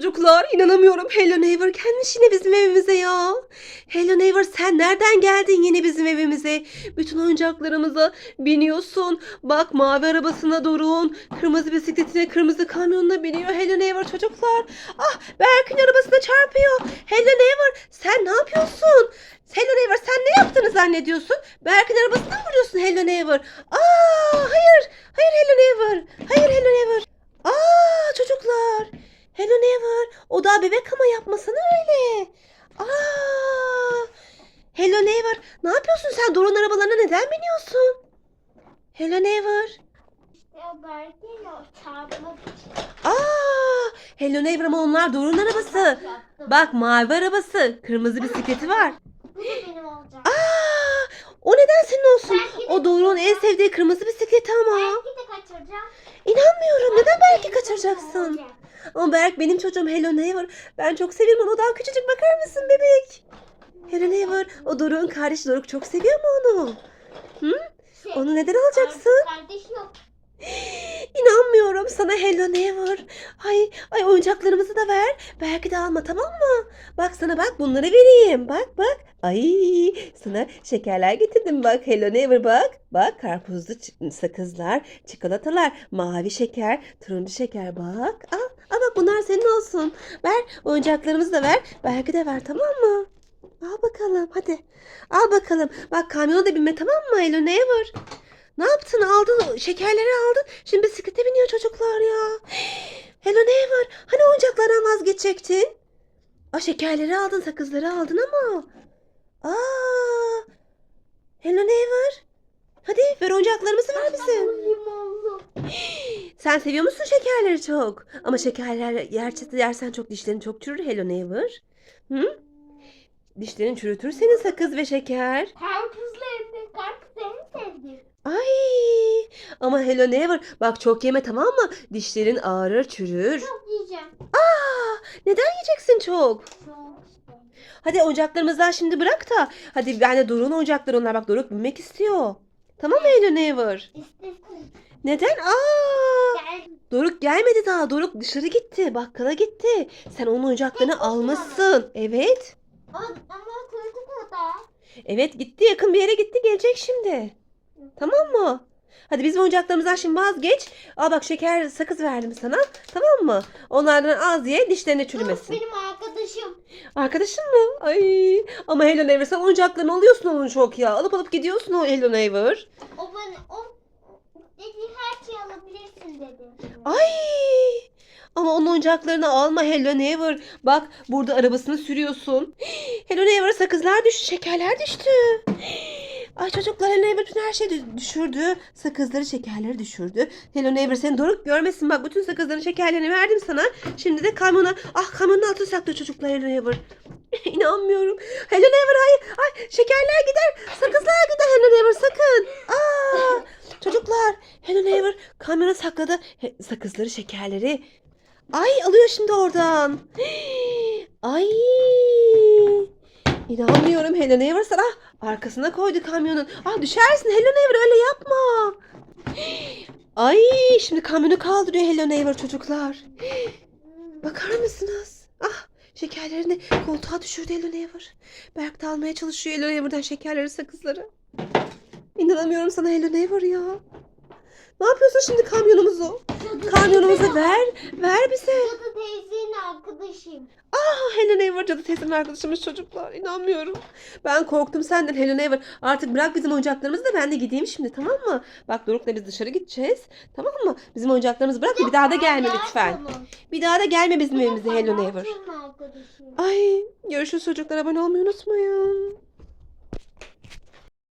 Çocuklar inanamıyorum. Hello Neighbor gelmiş yine bizim evimize ya. Hello Neighbor sen nereden geldin yine bizim evimize? Bütün oyuncaklarımıza biniyorsun. Bak mavi arabasına Doruk'un, kırmızı bisikletine, kırmızı kamyonuna biniyor. Hello Neighbor çocuklar. Ah Berk'in arabasına çarpıyor. Hello Neighbor sen ne yapıyorsun? Hello Neighbor sen ne yaptığını zannediyorsun? Berk'in arabasına mı vuruyorsun Hello Neighbor? Aa hayır. Hayır Hello Neighbor. Hayır Hello Neighbor. Aa çocuklar. Hello Neighbor. O daha bebek ama yapmasana öyle. Aa. Hello Neighbor. Ne yapıyorsun sen? Doruk'un arabalarına neden biniyorsun? Hello Neighbor. İçin Aa. Hello Neighbor ama onlar Doruk'un arabası. Bak mavi arabası. Kırmızı bisikleti var. Bu da benim olacak. Aa. O neden senin olsun? Belki O Doruk'un en sevdiği kırmızı bisikleti ama. Belki de kaçıracağım. İnanmıyorum. Neden belki kaçıracaksın? olacak. Ama Berk benim çocuğum Hello Neighbor. Ben çok seviyorum onu. O daha küçücük bakar mısın bebek? Hello Neighbor. O Doruk'un kardeşi Doruk çok seviyor mu onu? Şey, Onu neden alacaksın? Kardeş yok. İnanmıyorum sana Hello Neighbor. Ay, ay oyuncaklarımızı da ver. Belki de alma tamam mı? Bak sana bak bunları vereyim. Bak bak. Ay sana şekerler getirdim bak Hello Neighbor bak. Bak karpuzlu sakızlar, çikolatalar, mavi şeker, turuncu şeker bak. Al bak bunlar senin olsun. Ver oyuncaklarımızı da ver. Belki de ver tamam mı? Al bakalım hadi. Al bakalım. Bak kamyona da binme tamam mı Hello Neighbor? Ne yaptın? Aldın şekerleri aldın. Şimdi bisiklete biniyor çocuklar ya. Hello Neighbor. Hani oyuncaklardan vazgeçecektin? Aa şekerleri aldın, sakızları aldın ama. Aa. Hello Neighbor. Hadi ver oyuncaklarımızı ver bize. Sen seviyor musun şekerleri çok? Ama şekerler yer, yersen çok dişlerin çok çürür Hello Neighbor. Hı? Dişlerin çürütür senin sakız ve şeker. Karpuzlu evde. Karpuz en sevdiğim. Ay ama Hello Neighbor bak çok yeme tamam mı? Dişlerin ağrır çürür. Çok yiyeceğim. Aa, neden yiyeceksin çok? Çok. Hadi oyuncaklarımızdan şimdi bırak da. Hadi de Doruk'un oyuncakları onlar bak Doruk binmek istiyor. Tamam mı Hello Neighbor? İstesin. Neden? Aa, Gel. Doruk gelmedi daha. Doruk dışarı gitti. Bakkala gitti. Sen onun oyuncaklarını almışsın. Evet. Ama, ama çocuk o da. Evet gitti yakın bir yere gitti gelecek şimdi. Tamam mı? Hadi bizim oyuncaklarımızdan şimdi vazgeç. Al bak şeker sakız verdim sana. Tamam mı? Onlardan az ye dişlerine çürümesin. benim arkadaşım. Arkadaşın mı? Ay. Ama Hello Neighbor sen oyuncaklarını alıyorsun onun çok ya. Alıp alıp gidiyorsun o Hello Neighbor. O bana o alabilirsin dedi. Ay. Ama onun oyuncaklarını alma Hello Neighbor. Bak burada arabasını sürüyorsun. Hello Neighbor sakızlar düştü, şekerler düştü. Ay çocuklar Hello Neighbor bütün her şeyi dü- düşürdü. Sakızları, şekerleri düşürdü. Hello Neighbor seni Doruk görmesin. Bak bütün sakızların şekerlerini verdim sana. Şimdi de kamyona, ah kamyonun altına saklıyor çocuklar Hello Neighbor. İnanmıyorum. Hello Neighbor hayır. Ay şekerler gider. Sakızlar gider Hello Neighbor sakın. Aa, çocuklar Hello Neighbor kamyona sakladı sakızları şekerleri. Ay alıyor şimdi oradan. Ay. İnanmıyorum Hello Neighbor sana arkasına koydu kamyonun. Ah düşersin Hello Neighbor öyle yapma. Ay şimdi kamyonu kaldırıyor Hello Neighbor çocuklar. Bakar mısınız? Ah şekerlerini koltuğa düşürdü Hello Neighbor. Berk de almaya çalışıyor Hello Neighbor'dan şekerleri sakızları. İnanamıyorum sana Hello Neighbor ya. Ne yapıyorsun şimdi kamyonumuzu? Cadı Kamyonumuzu teyzenin- ver. Ver bize. Cadı teyzenin arkadaşıyım. Ah Hello Neighbor cadı teyzemin arkadaşımız çocuklar. İnanmıyorum. Ben korktum senden Hello Neighbor. Artık bırak bizim oyuncaklarımızı da ben de gideyim şimdi tamam mı? Bak Doruk'la biz dışarı gideceğiz. Tamam mı? Bizim oyuncaklarımızı bırak da bir daha da gelme lütfen. Bir daha da gelme bizim evimize Hello Neighbor. Hayatımın arkadaşıyım. Ay görüşürüz çocuklar abone olmayı unutmayın.